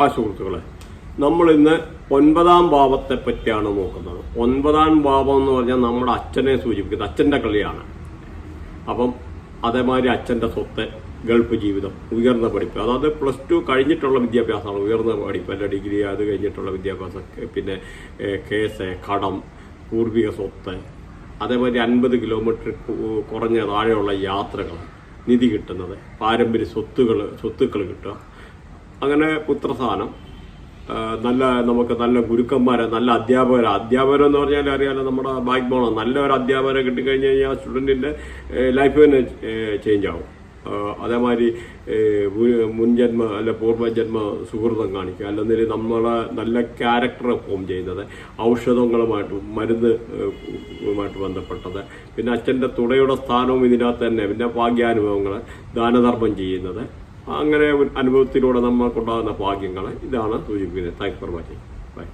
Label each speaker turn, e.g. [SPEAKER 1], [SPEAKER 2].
[SPEAKER 1] ആ സുഹൃത്തുക്കളെ നമ്മൾ ഇന്ന് ഒൻപതാം ഭാവത്തെ പറ്റിയാണ് നോക്കുന്നത്. ഒൻപതാം ഭാവം എന്ന് പറഞ്ഞാൽ നമ്മുടെ അച്ഛനെ സൂചിപ്പിക്കുന്നത് അച്ഛന്റെ കളിയാണ്. അപ്പം അതേമാതിരി അച്ഛന്റെ സ്വത്ത് ഗൾഫ് ജീവിതം ഉയർന്ന പഠിപ്പ്. അതായത് പ്ലസ് ടു കഴിഞ്ഞിട്ടുള്ള വിദ്യാഭ്യാസമാണ് ഉയർന്ന പഠിപ്പ്. അല്ല ഡിഗ്രി അത് കഴിഞ്ഞിട്ടുള്ള വിദ്യാഭ്യാസം പിന്നെ കേസ് കടം പൂർവിക സ്വത്ത്. അതേമാതിരി അൻപത് കിലോമീറ്റർ കുറഞ്ഞ താഴെയുള്ള യാത്രകൾ നിധി കിട്ടുന്നത് പാരമ്പര്യ സ്വത്തുകൾ സ്വത്തുക്കൾ കിട്ടുക. അങ്ങനെ പുത്രസ്ഥാനം നല്ല നമുക്ക് നല്ല ഗുരുക്കന്മാരെ നല്ല അധ്യാപകർ അധ്യാപകർ എന്ന് പറഞ്ഞാൽ അറിയാലോ നമ്മുടെ ബാക്ക് ബോണോ നല്ല ഒരു അധ്യാപകരെ കിട്ടിക്കഴിഞ്ഞ് കഴിഞ്ഞാൽ സ്റ്റുഡന്റിന്റെ ലൈഫ് തന്നെ ചേഞ്ച് ആവും. അതേമാതിരി മുൻജന്മ അല്ല പൂർവജന്മ സുഹൃതം കാണിക്കുക. അല്ലെങ്കിൽ നമ്മളെ നല്ല ക്യാരക്ടർ ഫോം ചെയ്യുന്നത് ഔഷധങ്ങളുമായിട്ട് മരുന്ന് ുമായിട്ട് ബന്ധപ്പെട്ടത്. പിന്നെ അച്ഛന്റെ തുടയുടെ സ്ഥാനവും ഇതിനകത്ത് തന്നെ പിന്നെ ഭാഗ്യാനുഭവങ്ങൾ ദാനധർമ്മം ചെയ്യുന്നത്. അങ്ങനെ അനുഭവത്തിലൂടെ നമ്മൾക്കുണ്ടാകുന്ന ഭാഗ്യങ്ങൾ ഇതാണ് സൂചിപ്പിക്കുന്നത്. Thank for watching bye